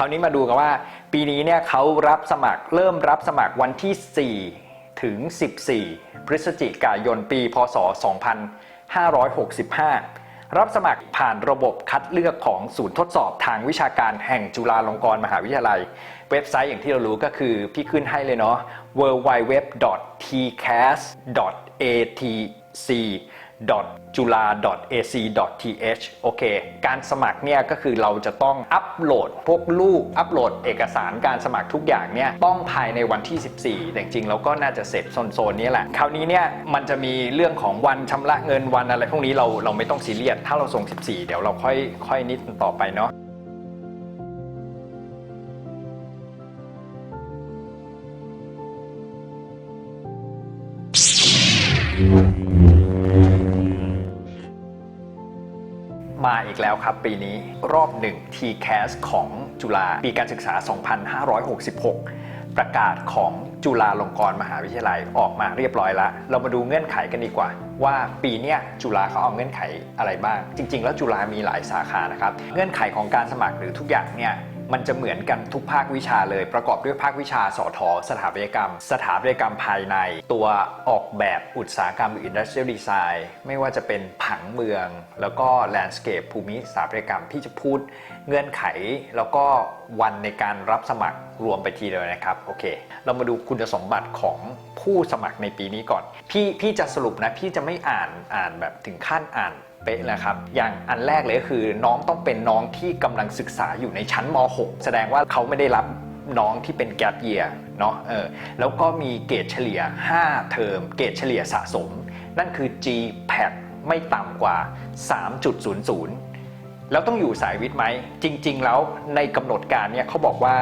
คราวนี้มาดูกันว่า ปีนี้เนี่ยเขารับสมัครเริ่มรับสมัครวันที่ 4 ถึง 14 พฤศจิกายนปี พศ 2565 รับสมัครผ่านระบบคัดเลือกของศูนย์ทดสอบทางวิชาการแห่งจุฬาลงกรณ์มหาวิทยาลัย เว็บไซต์อย่างที่เรารู้ก็คือพี่ขึ้นให้เลยเนาะ www.tcas.atc jula.ac.th โอเค การสมัครเนี่ยก็คือเราจะต้องอัปโหลดพวกรูปอัปโหลดเอกสารการสมัครทุกอย่างเนี่ยต้องภายในวันที่ 14 แต่จริงๆเราก็น่าจะเสร็จโซนๆนี้แหละ คราวนี้เนี่ยมันจะมีเรื่องของวันชำระเงินวันอะไรพวกนี้เราเราไม่ต้องซีเรียส ถ้าเราส่ง 14 เดี๋ยวเราค่อยค่อยนิดต่อไปเนาะ อีกแล้วครับ ปีนี้รอบหนึ่ง TCAS ของจุฬาปีการศึกษา 2566 ประกาศของจุฬาลงกรณ์มหาวิทยาลัยออกมาเรียบร้อยแล้วเรามาดูเงื่อนไขกันดีกว่า ว่าปีนี้จุฬาเขาเอาเงื่อนไขอะไรบ้าง จริง ๆ แล้วจุฬามีหลายสาขานะครับ เงื่อนไขของการสมัครหรือทุกอย่างเนี่ย มันจะเหมือนกันทุกภาควิชาเลย ประกอบด้วยภาควิชาสอทอสถาปัตยกรรม สถาปัตยกรรมภายใน ตัวออกแบบอุตสาหกรรมหรือ industrial design ไม่ว่าจะเป็นผังเมือง แล้วก็ landscape ภูมิสถาปัตยกรรมที่จะพูดเงื่อนไข แล้วก็วันในการรับสมัครรวมไปทีเดียวนะครับโอเค เรามาดูคุณสมบัติของ ผู้สมัครในปีนี้ก่อน พี่พี่จะสรุปนะพี่จะไม่อ่านอ่านแบบถึงขั้นอ่านเป๊ะเลยครับ อย่างอันแรกเลยก็คือน้องต้องเป็นน้องที่กำลังศึกษาอยู่ในชั้นม .6 แสดงว่าเขาไม่ได้รับน้องที่เป็นแก p เยียเนาะเออแล้วก็มีเกรดเฉลี่ย 5 เทอม เกรดเฉลี่ยสะสม นั่นคือ GPAT ไม่ต่ำกว่า 3.00 แล้วต้องอยู่สายวิทย์ไหม จริง ๆ แล้วในกำหนดการเนี่ยเขาบอกว่า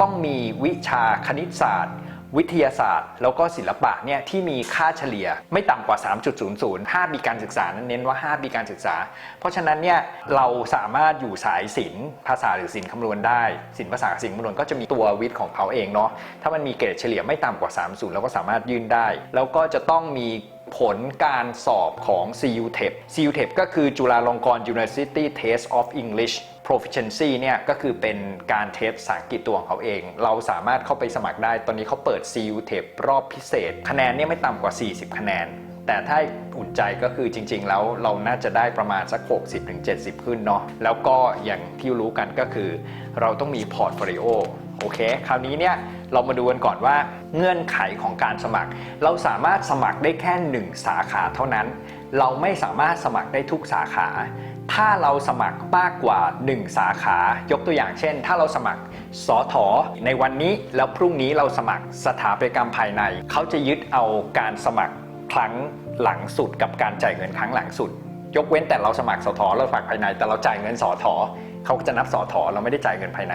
ต้องมีวิชาคณิตศาสตร์ วิทยาศาสตร์ แล้วก็ศิลปะเนี่ยที่มีค่าเฉลี่ยไม่ต่ำกว่า 3.00 5ปีการศึกษานั้นเน้นว่า 5 ปีการศึกษา เพราะฉะนั้นเนี่ยเราสามารถอยู่สายศิลป์ภาษาหรือศิลป์คำนวณได้ศิลป์ภาษาศิลป์คำนวณก็จะมีตัววิทย์ของเขาเองเนาะถ้ามันมีเกรดเฉลี่ยไม่ต่ำกว่า 30 เราก็สามารถยื่นได้ แล้วก็จะต้องมีผลการสอบของ CUTEP CUTEP ก็คือจุฬาลงกรณ์ University Test of English Proficiency เนี่ยก็คือเป็นการเทสภาษาอังกฤษตัวของเขาเอง เราสามารถเข้าไปสมัครได้ ตอนนี้เขาเปิด CUTEP รอบพิเศษ คะแนนเนี่ยไม่ต่ำกว่า 40 คะแนน แต่ถ้าอุ่นใจก็คือจริง ๆ แล้วเราน่าจะได้ประมาณสัก 60-70 ขึ้นเนาะแล้วก็อย่างที่รู้กันก็คือ เราต้องมีพอร์ตโฟลิโอโอเค คราวนี้เนี่ยเรามาดูกันก่อนว่าเงื่อนไขของการสมัคร เราสามารถสมัครได้แค่ 1 สาขาเท่านั้น เราไม่สามารถสมัครได้ทุกสาขา ถ้าเราสมัครมากกว่า 1 สาขายกตัวอย่างเช่น ถ้าเราสมัครสอถอในวันนี้แล้วพรุ่งนี้เราสมัครสถาปัตยกรรมภายใน เขาจะยึดเอาการสมัครครั้งหลังสุดกับการจ่ายเงินครั้งหลังสุด ยกเว้นแต่เราสมัครสอถอเราฝากภายใน แต่เราจ่ายเงินสอถอเขาก็จะนับสอถอเราไม่ได้จ่ายเงินภายใน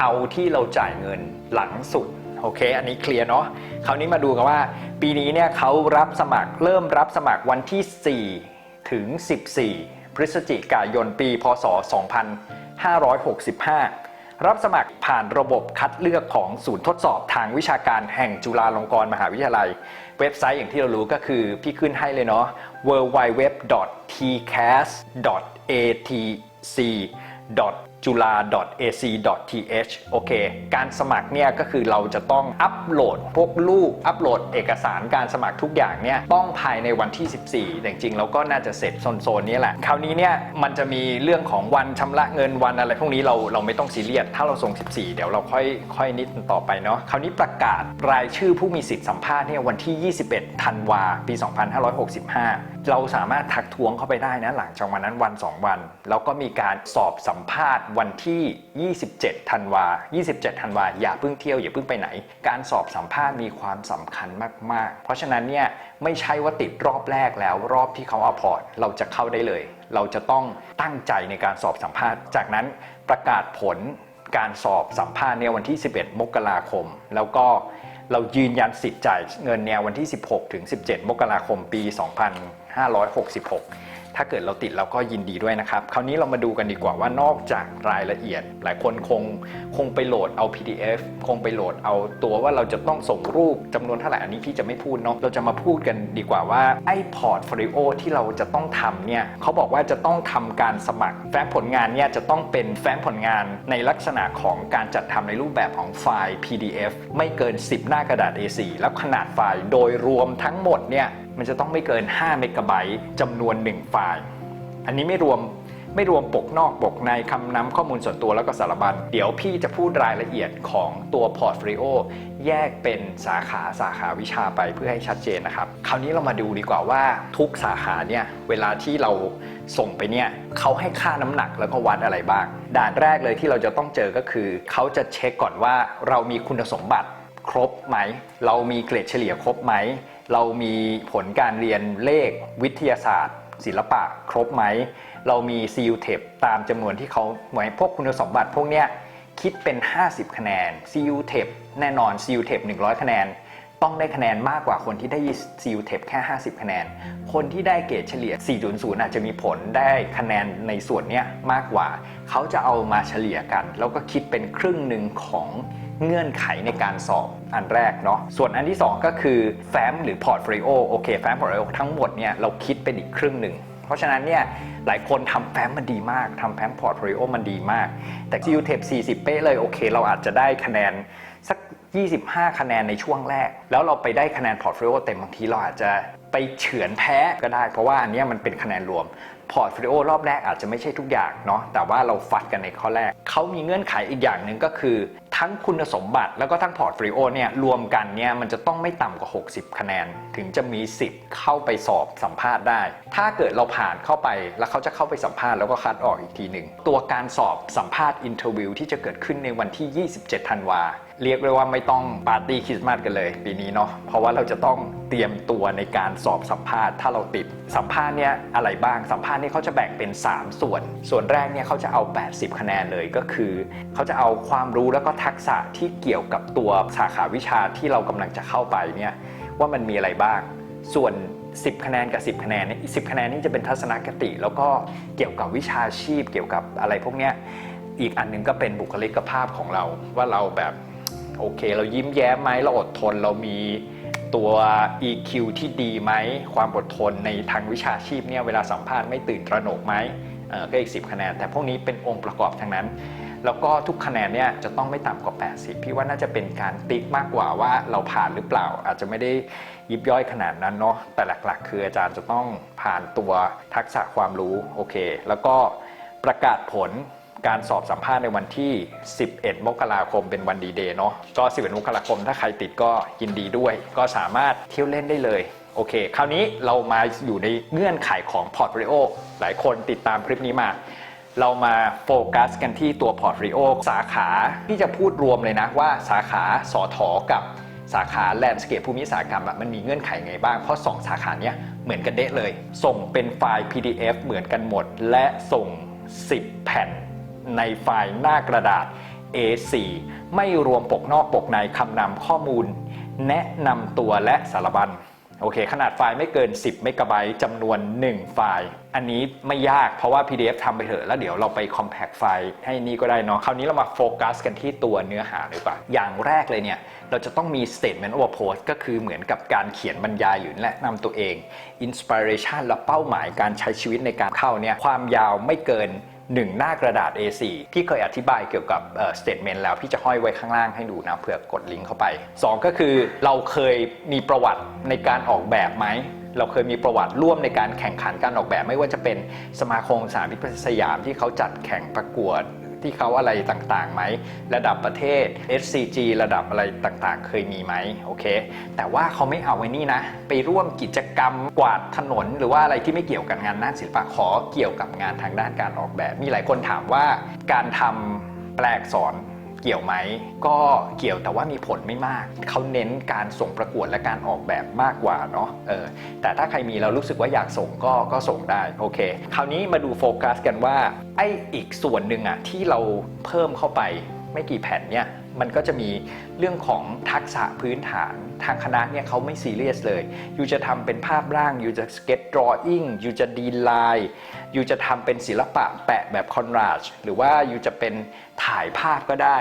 เอาที่เราจ่ายเงินหลังสุดโอเค อันนี้เคลียร์เนาะ คราวนี้มาดูกันว่า ปีนี้เนี่ยเขารับสมัครเริ่มรับสมัครวันที่ 4 ถึง 14 พฤศจิกายนปี พศ 2565 รับสมัครผ่านระบบคัดเลือกของศูนย์ทดสอบทางวิชาการแห่งจุฬาลงกรณ์มหาวิทยาลัย เว็บไซต์อย่างที่เรารู้ก็คือพี่ขึ้นให้เลยเนาะ www.tcas.atc jula.ac.th โอเค การสมัครเนี่ยก็คือเราจะต้องอัปโหลดพวกรูปอัปโหลดเอกสารการสมัครทุกอย่างเนี่ยต้องภายในวันที่ 14 แต่จริงๆเราก็น่าจะเสร็จโซนๆนี้แหละ คราวนี้เนี่ยมันจะมีเรื่องของวันชำระเงินวันอะไรพวกนี้เราเราไม่ต้องซีเรียส ถ้าเราส่ง 14 เดี๋ยวเราค่อยค่อยนิดต่อไปเนาะ คราวนี้ประกาศรายชื่อผู้มีสิทธิ์สัมภาษณ์เนี่ยวันที่ 21 ธันวาปี 2565เราสามารถทักท้วงเข้าไปได้นะหลังจากวันนั้นวัน 2 วัน แล้วก็มีการสอบสัมภาษณ์วันที่ 27ธันวา 27ธันวาอย่าเพิ่งเที่ยวอย่าเพิ่งไปไหน การสอบสัมภาษณ์มีความสำคัญมาก ๆ เพราะฉะนั้นเนี่ยไม่ใช่ว่าติดรอบแรกแล้ว รอบที่เขาเอาพอร์ตเราจะเข้าได้เลย เราจะต้องตั้งใจในการสอบสัมภาษณ์ จากนั้นประกาศผลการสอบสัมภาษณ์เนี่ยวันที่ 11 มกราคม แล้วก็ เรายืนยันสิทธิ์จ่ายเงินเนี่ยวันที่ 16 ถึง 17 มกราคมปี 2566 ถ้าเกิดเราติดเราก็ยินดีด้วยนะครับ คราวนี้เรามาดูกันดีกว่าว่านอกจากรายละเอียด หลายคนคงคงไปโหลดเอา PDF คงไปโหลดเอาตัวว่าเราจะต้องส่งรูปจำนวนเท่าไหร่อันนี้พี่จะไม่พูดเนาะเราจะมาพูดกันดีกว่าว่าไอ้พอร์ตโฟลิโอที่เราจะต้องทำเนี่ยเขาบอกว่าจะต้องทำการสมัคร แฟ้มผลงานเนี่ยจะต้องเป็นแฟ้มผลงานในลักษณะของการจัดทำในรูปแบบของไฟล์ PDF ไม่เกิน 10 หน้ากระดาษ A4 แล้วขนาดไฟล์โดยรวมทั้งหมดเนี่ย มันจะต้องไม่เกิน 5 เมกะไบต์จำนวน 1 ไฟล์ อันนี้ไม่รวมไม่รวมปกนอกปกในคำนำข้อมูลส่วนตัวแล้วก็สารบัญ เดี๋ยวพี่จะพูดรายละเอียดของตัวพอร์ตฟลิโอแยกเป็นสาขาสาขาวิชาไปเพื่อให้ชัดเจนนะครับ คราวนี้เรามาดูดีกว่าว่าทุกสาขาเนี่ยเวลาที่เราส่งไปเนี่ยเขาให้ค่าน้ำหนักแล้วก็วัดอะไรบ้าง ด่านแรกเลยที่เราจะต้องเจอก็คือ เขาจะเช็คก่อนว่าเรามีคุณสมบัติ ครบไหม เรามีเกรดเฉลี่ยครบไหม เรามีผลการเรียนเลขวิทยาศาสตร์ ศิลปะครบไหม เรามี CU t e p ตามจำนวนที่เขาหมายพวกคุณสมบัติพวกเนี้ยคิดเป็น 50 คะแนน CU t e p แน่นอน CU t e p 100 คะแนน ต้องได้คะแนนมากกว่าคนที่ได้ CU t e p แค่ 50 คะแนน คนที่ได้เกรดเฉลี่ย 4.0 อาจจะมีผลได้คะแนนในส่วนเนี้ยมากกว่า เขาจะเอามาเฉลี่ยกัน แล้วก็คิดเป็นครึ่งหนึ่งของ เงื่อนไขในการสอบอันแรกเนาะส่วนอันที่ 2 ก็คือแฟ้มหรือพอร์ตโฟลิโอโอเคแฟ้มพอร์ตโฟลิโอทั้งหมดเนี่ยเราคิดเป็นอีกครึ่งหนึ่งเพราะฉะนั้นเนี่ยหลายคนทำแฟ้มมันดีมากทำแฟ้มพอร์ตโฟลิโอมันดีมาก แต่ CU t e p 40 เป๊ะเลยโอเค เราอาจจะได้คะแนนสัก 25 คะแนนในช่วงแรก แล้วเราไปได้คะแนนพอร์ตโฟลิโอเต็มบางทีเราอาจจะไปเฉือนแพ้ก็ได้ เพราะว่าอันนี้มันเป็นคะแนนรวมพอร์ตโฟลิโอรอบแรกอาจจะไม่ใช่ทุกอย่างเนาะแต่ว่าเราฟัดกันในข้อแรกเขามีเงื่อนไขอีกอย่างหนึ่งก็คือทั้งคุณสมบัติแล้วก็ทั้งพอร์ตฟลิโอเนี่ยรวมกันเนี่ยมันจะต้องไม่ต่ำกว่า 60 คะแนน ถึงจะมีสิทธิ์เข้าไปสอบสัมภาษณ์ได้ ถ้าเกิดเราผ่านเข้าไปแล้วเขาจะเข้าไปสัมภาษณ์แล้วก็คัดออกอีกทีหนึ่ง ตัวการสอบสัมภาษณ์อินเทอร์วิวที่จะเกิดขึ้นในวันที่ 27 ธันวาเรียกได้ว่าไม่ต้องปาร์ตี้คริสต์มาสกันเลยปีนี้เนาะเพราะว่าเราจะต้องเตรียมตัวในการสอบสัมภาษณ์ถ้าเราติด สัมภาษณ์เนี่ยอะไรบ้างสัมภาษณ์นี่เขาจะแบ่งเป็น 3 ส่วน ส่วนแรกเนี่ยเขาจะเอา 80 คะแนนเลยก็คือเขาจะเอาความรู้แล้วก็ทักษะที่เกี่ยวกับตัวสาขาวิชาที่เรากำลังจะเข้าไปเนี่ยว่ามันมีอะไรบ้าง ส่วน 10 คะแนนกับ 10 คะแนนเนี่ย10 คะแนนนี่จะเป็นทัศนคติ แล้วก็เกี่ยวกับวิชาชีพเกี่ยวกับอะไรพวกเนี้ยอีกอันหนึงก็เป็นบุคลิกภาพของเรา ว่าเราแบบโอเค เรายิ้มแย้มไหมเราอดทนเรามีตัว EQ ที่ดีไหม ความอดทนในทางวิชาชีพเนี่ยเวลาสัมภาษณ์ไม่ตื่นตระหนกไหมก็อีก 10 คะแนน แต่พวกนี้เป็นองค์ประกอบทั้งนั้น แล้วก็ทุกคะแนนเนี่ยจะต้องไม่ต่ำกว่า 80 พี่ว่าน่าจะเป็นการติ๊กมากกว่าว่าเราผ่านหรือเปล่า อาจจะไม่ได้ยิบย่อยขนาดนั้นเนาะแต่หลักๆ คืออาจารย์จะต้องผ่านตัวทักษะความรู้โอเค แล้วก็ประกาศผลการสอบสัมภาษณ์ในวันที่ 11 มกราคมเป็นวันดีเดย์เนาะก็ 11 มกราคม ถ้าใครติดก็ยินดีด้วย ก็สามารถเที่ยวเล่นได้เลย โอเค คราวนี้เรามาอยู่ในเงื่อนไขของพอร์ตโฟลิโอหลายคนติดตามคลิปนี้มา เรามาโฟกัสกันที่ตัวพอร์ตโฟลิโอสาขาที่จะพูดรวมเลยนะว่าสาขาสอถอกับสาขาแลนด์สเคปภูมิอุตสาหกรรมมันมีเงื่อนไขไงบ้าง เพราะ 2 สาขาเนี้ยเหมือนกันเดะเลย ส่งเป็นไฟล์ PDF เหมือนกันหมด และส่ง 10 แผ่นในไฟล์หน้ากระดาษ A4 ไม่รวมปกนอกปกในคำนำข้อมูล แนะนำตัวและสารบัญ โอเค ขนาดไฟล์ไม่เกิน 10 เมกะไบต์จำนวน 1 ไฟล์ อันนี้ไม่ยากเพราะว่า PDF ทำไปเถอะ แล้วเดี๋ยวเราไป Compact ไฟล์ให้นี่ก็ได้เนาะ คราวนี้เรามาโฟกัสกันที่ตัวเนื้อหาดีกว่าอย่างแรกเลยเนี่ย เราจะต้องมี statement of purpose ก็คือเหมือนกับการเขียนบรรยายหรือแนะนำตัวเอง inspiration และเป้าหมายการใช้ชีวิตในการเข้าเนี่ยความยาวไม่เกิน หนึ่งหน้ากระดาษ A4 ที่เคยอธิบายเกี่ยวกับเอ่อ statement แล้วพี่จะห้อยไว้ข้างล่างให้ดูนะเผื่อกดลิงก์เข้าไป 2 ก็คือเราเคยมีประวัติในการออกแบบไหมเราเคยมีประวัติร่วมในการแข่งขันการออกแบบไม่ว่าจะเป็นสมาคมสามิตสยามที่เขาจัดแข่งประกวด ที่เขาอะไรต่างๆไหม ระดับประเทศ SCG ระดับอะไรต่างๆ เคยมีไหมโอเค แต่ว่าเขาไม่เอาไว้นี่นะ ไปร่วมกิจกรรมกวาดถนน หรือว่าอะไรที่ไม่เกี่ยวกับงานด้านศิลปะขอเกี่ยวกับงานทางด้านการออกแบบ มีหลายคนถามว่าการทำแปลอักษร เกี่ยวไหมก็เกี่ยวแต่ว่ามีผลไม่มาก เขาเน้นการส่งประกวดและการออกแบบมากกว่าเนาะเออแต่ถ้าใครมีแล้วรู้สึกว่าอยากส่งก็ก็ส่งได้โอเค คราวนี้มาดูโฟกัสกันว่าไออีกส่วนหนึ่งอะที่เราเพิ่มเข้าไปไม่กี่แผ่นเนี่ยมันก็จะมีเรื่องของทักษะพื้นฐานทางคณะเนี่ยเขาไม่ซีเรียสเลย อยู่จะทำเป็นภาพร่าง อยู่จะสเก็ตดรออิ่งยูจะดีไลน์ ยูจะทำเป็นศิลปะแปะแบบคอนราชหรือว่ายูจะเป็นถ่ายภาพก็ได้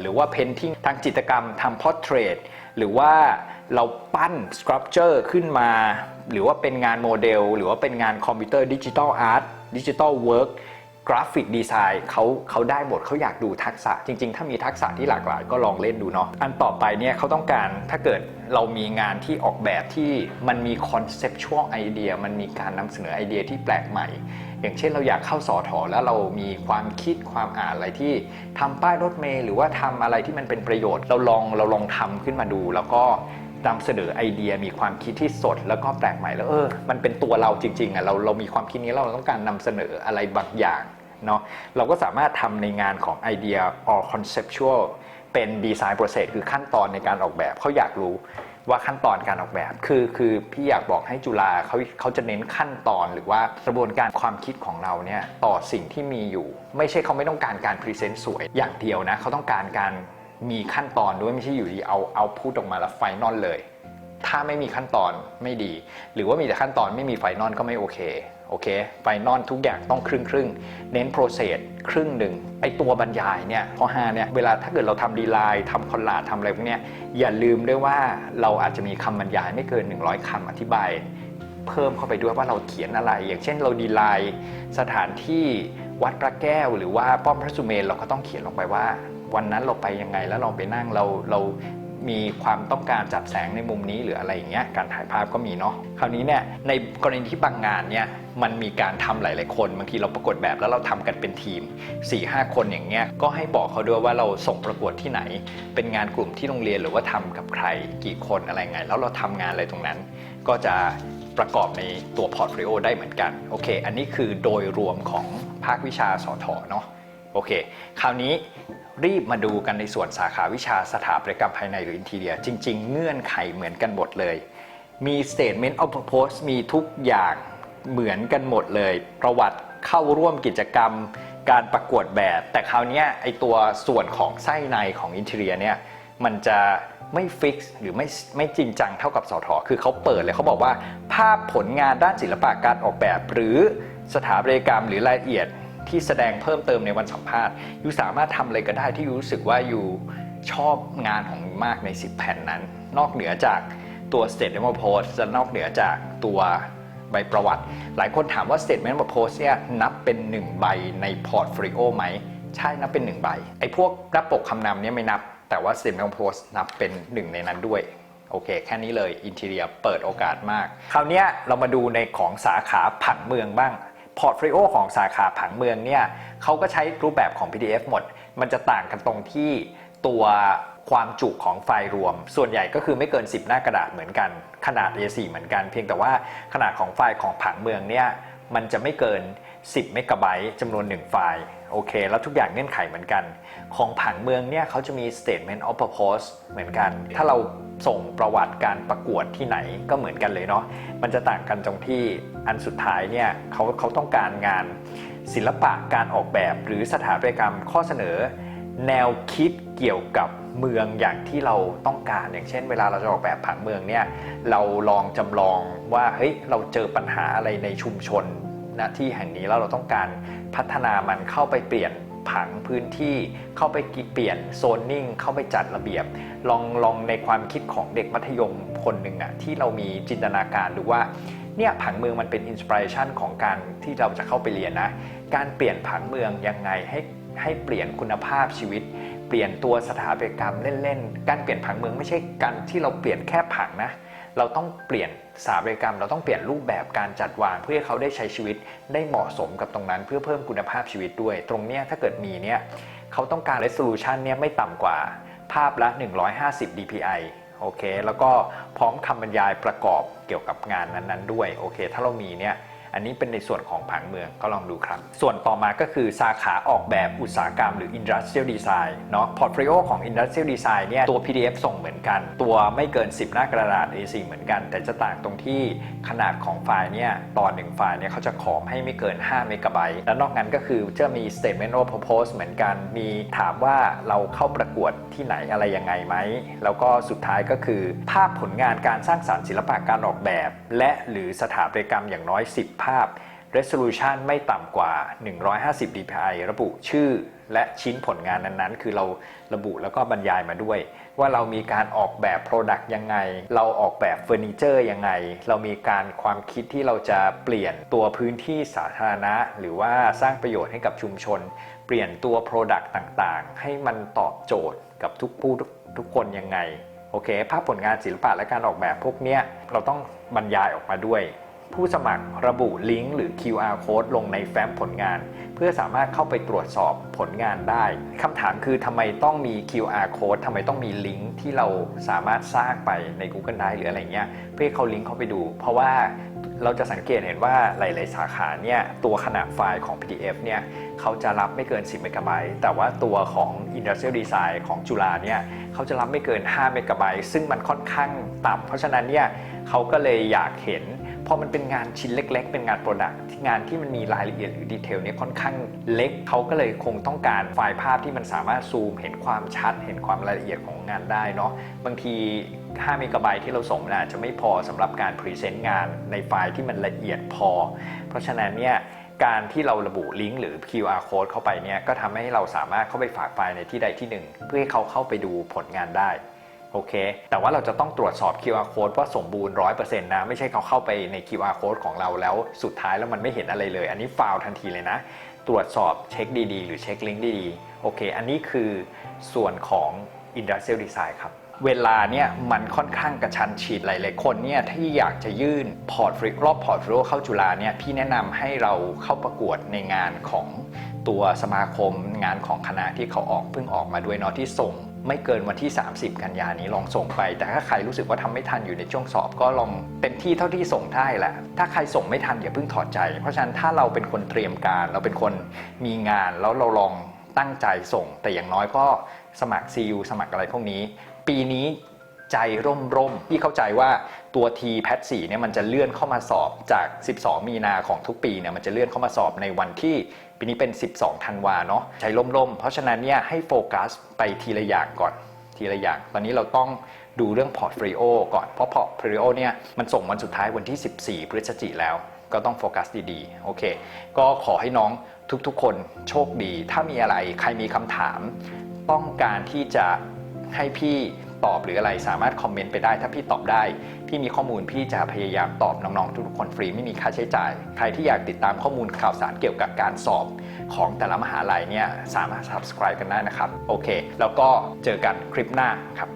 หรือว่าเพนทิงทางจิตรกรรมทำพอร์เทรตหรือว่าเราปั้นสครับเจอร์ขึ้นมา หรือว่าเป็นงานโมเดล หรือว่าเป็นงานคอมพิวเตอร์ดิจิทัลอาร์ตดิจิทัลเวิร์ก กราฟิกดีไซน์เขาเขาได้หมดเขาอยากดูทักษะ จริง ๆ ถ้ามีทักษะที่หลากหลายก็ลองเล่นดูเนาะอันต่อไปเนี่ยเขาต้องการถ้าเกิดเรามีงานที่ออกแบบที่มันมีคอนเซปชวลไอเดียมันมีการนำเสนอไอเดียที่แปลกใหม่ อย่างเช่นเราอยากเข้าสอถอแล้วเรามีความคิดความอ่านอะไรที่ทำป้ายรถเมล์หรือว่าทำอะไรที่มันเป็นประโยชน์ เราลองเราลองทำขึ้นมาดู แล้วก็นำเสนอไอเดียมีความคิดที่สด แล้วก็แปลกใหม่แล้วเออมันเป็นตัวเราจริงๆอะเราเรามีความคิดนี้เราต้องการนำเสนออะไรบางอย่าง เนาะเราก็สามารถทำในงานของไอเดีย or conceptual เป็นดีไซน์ process คือขั้นตอนในการออกแบบเขาอยากรู้ว่าขั้นตอนการออกแบบ คือคือพี่อยากบอกให้จุฬาเขาเขาจะเน้นขั้นตอนหรือว่ากระบวนการความคิดของเราเนี่ยต่อสิ่งที่มีอยู่ ไม่ใช่เขาไม่ต้องการการพรีเซนต์สวยอย่างเดียวนะเขาต้องการการมีขั้นตอนด้วยไม่ใช่อยู่ดีเอาเอาพูดออกมาแล้วไฟนอลเลย ถ้าไม่มีขั้นตอนไม่ดี หรือว่ามีแต่ขั้นตอนไม่มีไฟนอลก็ไม่โอเค โอเคไฟนอลทุกอย่างต้องครึ่งครึ่งเน้นโปรเซสครึ่งหนึ่งไอตัวบรรยายเนี่ยข้อ5เนี่ยเวลาถ้าเกิดเราทำดีไลน์ทำคอนลาดทำอะไรพวกเนี้ยอย่าลืมด้วยว่าเราอาจจะมีคำบรรยายไม่เกิน 100คำอธิบาย เพิ่มเข้าไปด้วยว่าเราเขียนอะไร อย่างเช่นเราดีไลน์สถานที่วัดพระแก้ว หรือว่าป้อมพระสุเมนเราก็ต้องเขียนลงไปว่าวันนั้นเราไปยังไงแล้วเราไปนั่งเราเรา มีความต้องการจับแสงในมุมนี้หรืออะไรอย่างเงี้ยการถ่ายภาพก็มีเนาะคราวนี้เนี่ยในกรณีที่บางงานเนี่ยมันมีการทำหลาย ๆ คน บางทีเราประกวดแบบแล้วเราทำกันเป็นทีม 4-5คนอย่างเงี้ยก็ให้บอกเขาด้วยว่าเราส่งประกวดที่ไหน เป็นงานกลุ่มที่โรงเรียนหรือว่าทำกับใครกี่คนอะไรไง แล้วเราทำงานอะไรตรงนั้น ก็จะประกอบในตัวพอร์ตโฟลิโอได้เหมือนกันโอเค อันนี้คือโดยรวมของภาควิชาสอทอเนาะโอเค คราวนี้ รีบมาดูกันในส่วนสาขาวิชาสถาปัตยกรรมภายในหรืออินทีเรีย จริง ๆ เงื่อนไขเหมือนกันหมดเลย มี statement of purpose มีทุกอย่างเหมือนกันหมดเลย ประวัติเข้าร่วมกิจกรรม การประกวดแบบ แต่คราวนี้ไอตัวส่วนของไส้ในของอินเทเรียเนี่ยมันจะไม่ฟิกซ์หรือไม่ไม่จริงจังเท่ากับสอทอคือเขาเปิดเลยเขาบอกว่า ภาพผลงานด้านศิลปะการออกแบบ หรือสถาปัตยกรรมหรือรายละเอียด ที่แสดงเพิ่มเติมในวันสัมภาษณ์ยูสามารถทำอะไรก็ได้ที่ยูรู้สึกว่ายูชอบงานของมากใน 10 แผ่นนั้น นอกเหนือจากตัว statement of purpose จะนอกเหนือจากตัวใบประวัติ หลายคนถามว่า statement of purpose เนี่ยนับเป็น 1 ใบในพอร์ตโฟลิโอไหม ใช่นับเป็น 1 ใบ ไอ้พวกหน้าปกคำนำเนี่ยไม่นับ แต่ว่า statement of purpose นับเป็นหนึ่งในนั้นด้วย โอเค แค่นี้เลยอินเท i รียเปิดโอกาสมาก คราวนี้เรามาดูในของสาขาผังเมืองบ้าง พอร์ตโฟลิโอของสาขาผังเมืองเนี่ยเขาก็ใช้รูปแบบของ PDF หมด มันจะต่างกันตรงที่ตัวความจุของไฟล์รวม ส่วนใหญ่ก็คือไม่เกิน 10 หน้ากระดาษเหมือนกัน ขนาด A4 เหมือนกัน เพียงแต่ว่าขนาดของไฟล์ของผังเมืองเนี่ยมันจะไม่เกิน 10 เมกะไบต์จำนวน 1 ไฟล์โอเค แล้วทุกอย่างเงื่อนไขเหมือนกัน ของผังเมืองเนี่ยเขาจะมี statement of purpose เหมือนกัน ถ้าเรา ส่งประวัติการประกวดที่ไหนก็เหมือนกันเลยเนาะมันจะต่างกันตรงที่อันสุดท้ายเนี่ยเขาเขาต้องการงานศิลปะการออกแบบหรือสถาปัตยกรรมข้อเสนอ แนวคิดเกี่ยวกับเมืองอย่างที่เราต้องการอย่างเช่น เวลาเราจะออกแบบผังเมืองเนี่ยเราลองจำลองว่าเฮ้ยเราเจอปัญหาอะไรในชุมชนณที่แห่งนี้แล้วเราต้องการพัฒนามันเข้าไปเปลี่ยน ผังพื้นที่เข้าไปเปลี่ยนโซนนิ่งเข้าไปจัดระเบียบ ลองลองในความคิดของเด็กมัธยมคนหนึ่งอะที่เรามีจินตนาการดูว่าเนี่ยผังเมืองมันเป็นอินสปิเรชันของการที่เราจะเข้าไปเรียนนะ การเปลี่ยนผังเมืองยังไงให้ให้เปลี่ยนคุณภาพชีวิต เปลี่ยนตัวสถาปัตยกรรมเล่นๆ การเปลี่ยนผังเมืองไม่ใช่การที่เราเปลี่ยนแค่ผังนะ เราต้องเปลี่ยนสถาปัตยกรรม เราต้องเปลี่ยนรูปแบบการจัดวางเพื่อให้เขาได้ใช้ชีวิตได้เหมาะสมกับตรงนั้น เพื่อเพิ่มคุณภาพชีวิตด้วย ตรงเนี้ยถ้าเกิดมีเนี่ยเขาต้องการ resolution เนี่ยไม่ต่ำกว่าภาพละ 150 dpi โอเค แล้วก็พร้อมคำบรรยายประกอบเกี่ยวกับงานนั้นๆด้วย โอเค ถ้าเรามีเนี่ย อันนี้เป็นในส่วนของผังเมืองก็ลองดูครับ ส่วนต่อมาก็คือสาขาออกแบบอุตสาหกรรมหรือ Industrial Design เนาะ Portfolio ของ Industrial Design เนี่ยตัว PDF ส่งเหมือนกัน ตัวไม่เกิน 10 หน้ากระดาษ A4 เหมือนกัน แต่จะต่างตรงที่ขนาดของไฟล์เนี่ยตอนหนึ่งไฟล์เนี่ยเขาจะขอให้ไม่เกิน 5 เมกะไบต์และนอกนั้นก็คือจะมี Statement of Purpose เหมือนกัน มีถามว่าเราเข้าประกวดที่ไหนอะไรยังไงไหม แล้วก็สุดท้ายก็คือ ภาพผลงานการสร้างสรรค์ศิลปะการออกแบบ และหรือสถาปัตยกรรมอย่างน้อย 10ภาพ resolution ไม่ต่ำกว่า 150 dpi ระบุชื่อและชิ้นผลงานนั้นๆ คือเราระบุแล้วก็บรรยายมาด้วย ว่าเรามีการออกแบบ Product ยังไง เราออกแบบเฟอร์นิเจอร์ยังไง เรามีการความคิดที่เราจะเปลี่ยนตัวพื้นที่สาธารณะ หรือว่าสร้างประโยชน์ให้กับชุมชน เปลี่ยนตัว Product ต่างๆ ให้มันตอบโจทย์กับทุกผู้ทุกคนยังไงโอเค ภาพผลงานศิลปะและการออกแบบพวกเนี้ยเราต้องบรรยายออกมาด้วย ผู้สมัครระบุลิงก์หรือ QR code ลงในแฟ้มผลงาน เพื่อสามารถเข้าไปตรวจสอบผลงานได้คำถามคือทำไมต้องมี QR code ทำไมต้องมีลิงก์ที่เราสามารถสร้างไปใน Google Drive หรืออะไรเงี้ยเพื่อเขาลิงก์เข้าไปดู เพราะว่าเราจะสังเกตเห็นว่าหลาย ๆ สาขาเนี่ยตัวขนาดไฟล์ของ PDF เนี่ยเขาจะรับไม่เกิน 10 เมกะไบต์แต่ว่าตัวของ Industrial Design ของจุฬาเนี่ยเขาจะรับไม่เกิน 5 เมกะไบต์ซึ่งมันค่อนข้างต่ำเพราะฉะนั้นเนี่ยเขาก็เลยอยากเห็น พอมันเป็นงานชิ้นเล็ก ๆ เป็นงานโปรดักต์งานที่มันมีรายละเอียดหรือดีเทลเนี่ยค่อนข้างเล็กเขาก็เลยคงต้องการไฟล์ภาพที่มันสามารถซูม เห็นความชัด เห็นความรายละเอียดของงานได้เนาะบางที5เมกะไบต์ที่เราส่งมันอาจจะไม่พอสำหรับการพรีเซนต์งานในไฟล์ที่มันละเอียดพอ เพราะฉะนั้นเนี่ยการที่เราระบุลิงก์หรือ QR code เข้าไปเนี่ยก็ทำให้เราสามารถเข้าไปฝากไฟล์ในที่ใดที่หนึ่ง เพื่อให้เขาเข้าไปดูผลงานได้ โอเค แต่ว่าเราจะต้องตรวจสอบ QR code ว่าสมบูรณ์ 100%นะ ไม่ใช่เขาเข้าไปใน QR code ของเราแล้วสุดท้ายแล้วมันไม่เห็นอะไรเลย อันนี้ฟาวทันทีเลยนะ ตรวจสอบเช็คดีๆ หรือเช็คลิงก์ดีๆ โอเค อันนี้คือส่วนของ Industrial Design ครับ เวลาเนี่ยมันค่อนข้างกระชันชิดหลายๆคนเนี่ยที่อยากจะยื่นพอร์ตฟริรอบพอร์ตฟริโอเข้าจุฬาเนี่ยพี่แนะนำให้เราเข้าประกวดในงานของตัวสมาคมงานของคณะที่เขาออกเพิ่งออกมาด้วยเนาะที่ส่ง ไม่เกินวันที่ 30 กันยานี้ลองส่งไป แต่ถ้าใครรู้สึกว่าทำไม่ทันอยู่ในช่วงสอบก็ลองเต็มที่เท่าที่ส่งได้แหละ ถ้าใครส่งไม่ทันอย่าเพิ่งถอดใจ เพราะฉะนั้นถ้าเราเป็นคนเตรียมการ เราเป็นคนมีงานแล้วเราลองตั้งใจส่ง แต่อย่างน้อยก็สมัคร CU สมัครอะไรพวกนี้ ปีนี้ใจร่มร่มๆพี่เข้าใจว่าตัว T แพท4เนี่ยมันจะเลื่อนเข้ามาสอบจาก 12 มีนาของทุกปีเนี่ยมันจะเลื่อนเข้ามาสอบในวันที่ ปีนี้เป็น 12ธันวาเนาะใจร่มๆ เพราะฉะนั้นเนี่ยให้โฟกัสไปทีละอย่างก่อนทีละอย่าง ตอนนี้เราต้องดูเรื่องพอร์ต o l ลิโอก่อน เพราะพอร์ต o l ลิโอเนี่ยมันส่งวันสุดท้ายวันที่ 14 พฤศจิกแล้ว ก็ต้องโฟกัสดีๆ โอเค ก็ขอให้น้องทุกๆ คนโชคดี ถ้ามีอะไรใครมีคำถาม ต้องการที่จะให้พี่ ตอบหรืออะไรสามารถคอมเมนต์ไปได้ ถ้าพี่ตอบได้ พี่มีข้อมูลพี่จะพยายามตอบน้องๆทุกๆคนฟรีไม่มีค่าใช้จ่าย ใครที่อยากติดตามข้อมูลข่าวสารเกี่ยวกับการสอบของแต่ละมหาลัยเนี่ยสามารถ subscribe กันได้นะครับ โอเค แล้วก็เจอกันคลิปหน้าครับ